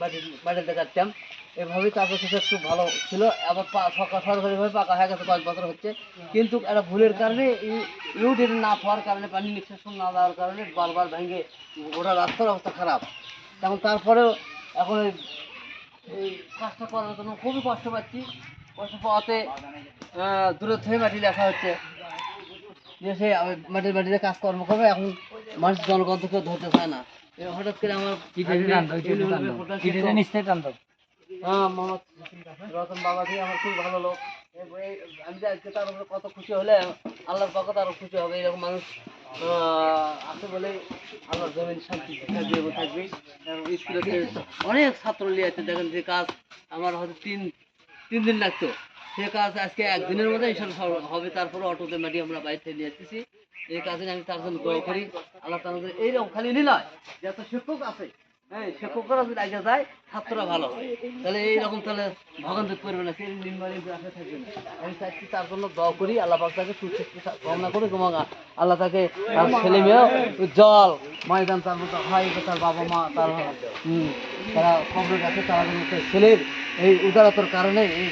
বাড়ি বাড়িতে কাটতাম এভাবেই তারপর কিছু একটু ভালো ছিল। আবার সরকারিভাবে পাকা হয়ে গেছে বছর হচ্ছে। কিন্তু একটা ভুলের কারণে ইউটিন না হওয়ার কারণে, পানি নিঃশ্বাসন না দেওয়ার কারণে বারবার ভেঙে গোটা রাস্তার অবস্থা খারাপ। তেমন তারপরেও এখন এই কাজটা করার জন্য খুবই কষ্ট পাচ্ছি। কষ্ট পাওয়াতে দূরে থেকে মাটি দেখা হচ্ছে। যে সে মাটির মাটিতে কাজকর্ম করবে, এখন মানুষ জনগণ থেকে ধরতে চায় না। হঠাৎ করে আমার হ্যাঁ মোহাম্মদ রতন বাবা দিয়ে আমার খুব ভালো লোক। আমি যে আজকে তার উপরে কত খুশি হলে আল্লাহর পক্ষে তারও খুশি হবে এরকম মানুষ আছে বলে আল্লাহর জমিন শান্তি থাকবে। থাকবে স্কুলে যে অনেক ছাত্র নিয়ে আছে দেখেন যে কাজ আমার হয়তো তিন তিন দিন লাগতো। সে কাজ আজকে একদিনের মধ্যে ইনশাল্লাহ হবে। তারপরে অটোতে মাটি আমরা বাইরে থেকে নিয়ে আসতেছি। এই কাজে আমি তার জন্য দোয়া করি। আল্লাহ তার এইরকম খালি নিলয় যত শিক্ষক আছে হ্যাঁ শিক্ষকরা যদি আগে যায় ছাত্ররা ভালো হয় তাহলে এইরকম তাহলে করবে না সে নির্মাণে আশা থাকবে না। আমি চাইছি তার জন্য দোয়া করি। আল্লাহ পাক তাকে কামনা আল্লাহ তাকে তার ছেলে মেয়েও জল ময়দান তার মতো ভাই তার বাবা মা তার হুম, তারা কবর গেছে তারা ছেলের এই উদারতার কারণে এই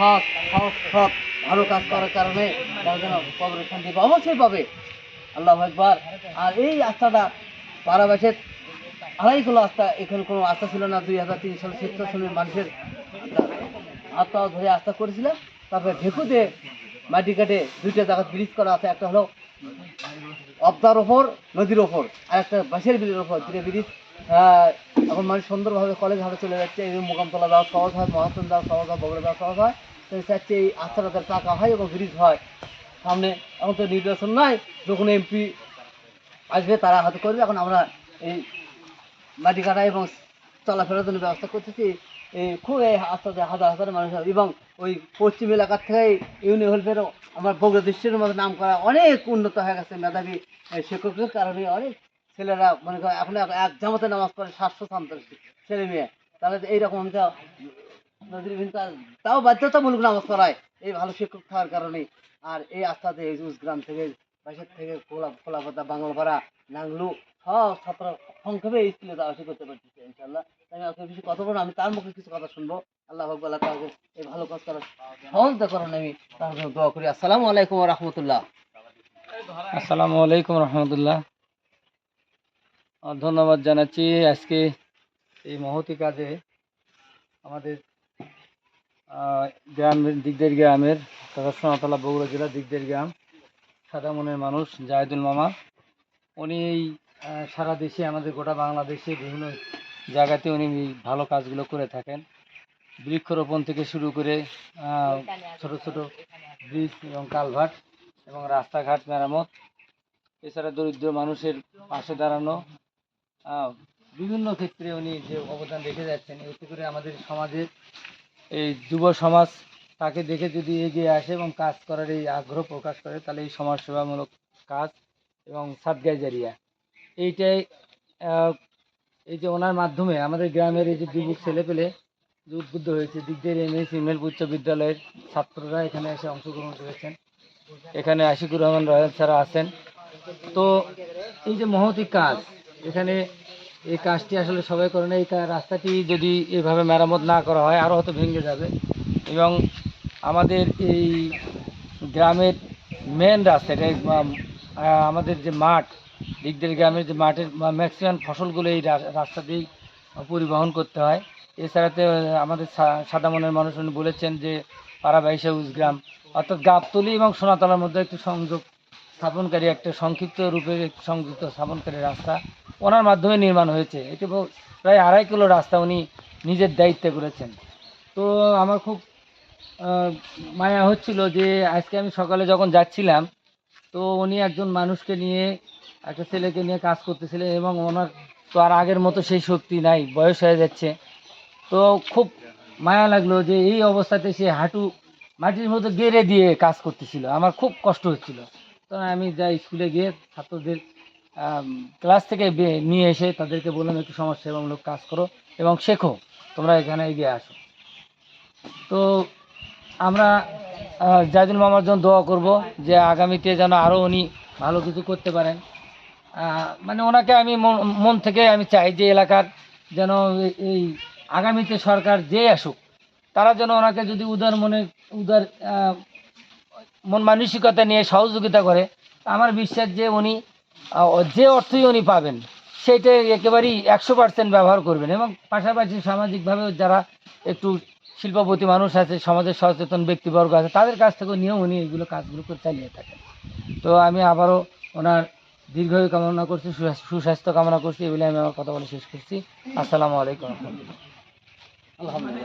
সৎ সৎ সৎ ভালো কাজ করার কারণে তারা যেন কবরের শান্তি অবশ্যই পাবে। আল্লাহ একবার আর এই আস্থাটা পাড়াবাসের আড়াই কিলো আস্থা, এখানে কোনো আস্থা ছিল না। দুই হাজার তিন সাল শিক্ষা শ্রমিক মানুষের আস্থা ধরে আস্থা করেছিলাম তারপরে ঢেকুতে মাটি কাটে দুইটা জায়গা ব্রিজ করা আছে। একটা হলো অবদার ওপর নদীর ওপর আর একটা বাঁশের ব্রিজের ওপর দুটো ব্রিজ এখন মানুষ সুন্দরভাবে কলেজ হাটে চলে যাচ্ছে। এই মোকামতলা যাওয়া সহজ হয় মহাস্থান যাওয়া সহজ হয়, বগুড়া যাওয়া সহজ হয়। চাচ্ছে এই আস্থাটা তার টাকা হয় এবং ব্রিজ হয়। সামনে এখন তো নির্বাচন নয় যখন এমপি আসবে তারা হাতে করবে। এখন আমরা এই মাটি কাটা এবং চলাফেরার জন্য ব্যবস্থা করতেছি। এই খুব এই আস্তে হাজার হাজার মানুষ এবং ওই পশ্চিম এলাকার থেকে ইউনিয়ন হেল্পের আমার বগুড়া দৃষ্টির মধ্যে নাম করা অনেক উন্নত হয়ে গেছে মেধাবী শিক্ষকের কারণে অনেক ছেলেরা মনে করে এখন এক- জামাতে নামাজ পড়ে সাতশো সন্তান ছেলে মেয়ে। তাহলে এইরকম তাও বাধ্যতামূলক নামাজ পড়ায়। এই ভালো শিক্ষক থাকার কারণে। আর এই আস্থাতে এই গ্রাম থেকে বাসের থেকে খোলা খোলাপাতা বাংলাপাড়া নাংলু সব ছাত্র সংক্ষেপে এই স্কুলে যাওয়া করতে পারতেছে ইনশাল্লাহ আমি বেশি কথা বলব আমি তার মুখে কিছু কথা শুনব। আল্লাহ হক আল্লাহ তাকে এই ভালো কাজ করার সহজতা করেন, আমি তার জন্য দোয়া করি। আসসালামু আলাইকুম রহমতুল্লাহ। আসসালামু আলাইকুম রহমতুল্লাহ। ধন্যবাদ জানাচ্ছি। আজকে এই মহতি কাজে আমাদের গ্রামের দিকদের গ্রামের সোনাতলা বগুড়া জেলা দিকদের গ্রাম, সাদা মনের মানুষ, জাহেদুল মামা। উনি এই সারা দেশে, আমাদের গোটা বাংলাদেশে বিভিন্ন জায়গাতে উনি ভালো কাজগুলো করে থাকেন। বৃক্ষরোপণ থেকে শুরু করে ছোট ছোট ব্রিজ এবং কালভার্ট এবং রাস্তাঘাট মেরামত, এছাড়া দরিদ্র মানুষের পাশে দাঁড়ানো বিভিন্ন ক্ষেত্রে উনি যে অবদান রেখে যাচ্ছেন, এতে করে আমাদের সমাজের এই যুব সমাজ তাকে দেখে যদি এগিয়ে আসে এবং কাজ করার এই আগ্রহ প্রকাশ করে, তাহলে এই সমাজসেবামূলক কাজ এবং সাদগাই জারিয়া এইটাই এই যে ওনার মাধ্যমে আমাদের গ্রামের এই যে যুবক ছেলেপেলে যে উদ্বুদ্ধ হয়েছে দিকদের এম এস ইমেল উচ্চ বিদ্যালয়ের ছাত্ররা এখানে এসে অংশগ্রহণ করেছেন। এখানে আশিকুর রহমান রয়্যাল স্যার আছেন। তো এই যে মহতি কাজ, এখানে এই কাজটি আসলে সবাই করে না, এই রাস্তাটি যদি এভাবে মেরামত না করা হয় আরও হয়তো ভেঙে যাবে। এবং আমাদের এই গ্রামের মেন রাস্তা, এটা আমাদের যে মাঠ দিকদের গ্রামের যে মাঠের ম্যাক্সিমাম ফসলগুলো এই রাস্তা দিয়েই পরিবহন করতে হয়। এছাড়াতে আমাদের সা- সাদা মনের মানুষ উনি বলেছেন যে পাড়া বাইশা গ্রাম, অর্থাৎ গাবতলি এবং সোনাতলার মধ্যে একটি সংযোগ স্থাপনকারী, একটা সংক্ষিপ্ত রূপে সংযুক্ত স্থাপনকারী রাস্তা। ওনার মাধ্যমে নির্মাণ হয়েছে। এটি প্রায় আড়াই কিলো রাস্তা উনি নিজের দায়িত্বে করেছেন। তো আমার খুব মায়া হচ্ছিল যে আজকে আমি সকালে যখন যাচ্ছিলাম, তো উনি একজন মানুষকে নিয়ে, একটা ছেলেকে নিয়ে কাজ করতেছিলেন এবং ওনার তো আর আগের মতো সেই শক্তি নাই, বয়স হয়ে যাচ্ছে। তো খুব মায়া লাগল যে এই অবস্থাতে সে হাঁটু মাটির মধ্যে গেড়ে দিয়ে কাজ করতেছিল। আমার খুব কষ্ট হচ্ছিল। তো আমি যাই স্কুলে গিয়ে ছাত্রদের ক্লাস থেকে নিয়ে এসে তাদেরকে বললাম একটু সমাজসেবামূলক কাজ করো এবং শেখো। তোমরা এখানে এগিয়ে আসো। তো আমরা আহ, জাহিদুল মামার জন্য দোয়া করব যে আগামীতে যেন আরও উনি ভালো কিছু করতে পারেন। মানে ওনাকে আমি মন- থেকে আমি চাই যে এলাকার যেন এই আগামীতে সরকার যে আসুক তারা যেন ওনাকে যদি উদার মনে উদার মন মানসিকতা নিয়ে সহযোগিতা করে। আমার বিশ্বাস যে উনি যে অর্থই উনি পাবেন সেইটা একেবারেই একশো পার্সেন্ট ব্যবহার করবেন এবং পাশাপাশি সামাজিকভাবে যারা একটু শিল্পপতি মানুষ আছে, সমাজের সচেতন ব্যক্তিবর্গ আছে, তাদের কাছ থেকেও নিয়েও উনি এইগুলো কাজগুলো করে চালিয়ে থাকেন। তো আমি আবারও ওনার দীর্ঘায়ু কামনা করছি সুস্বাস্থ্য- কামনা করছি এগুলি আমি আমার কথা বলে শেষ করছি। আসসালামু আলাইকুম। আলহামদুলিল্লাহ।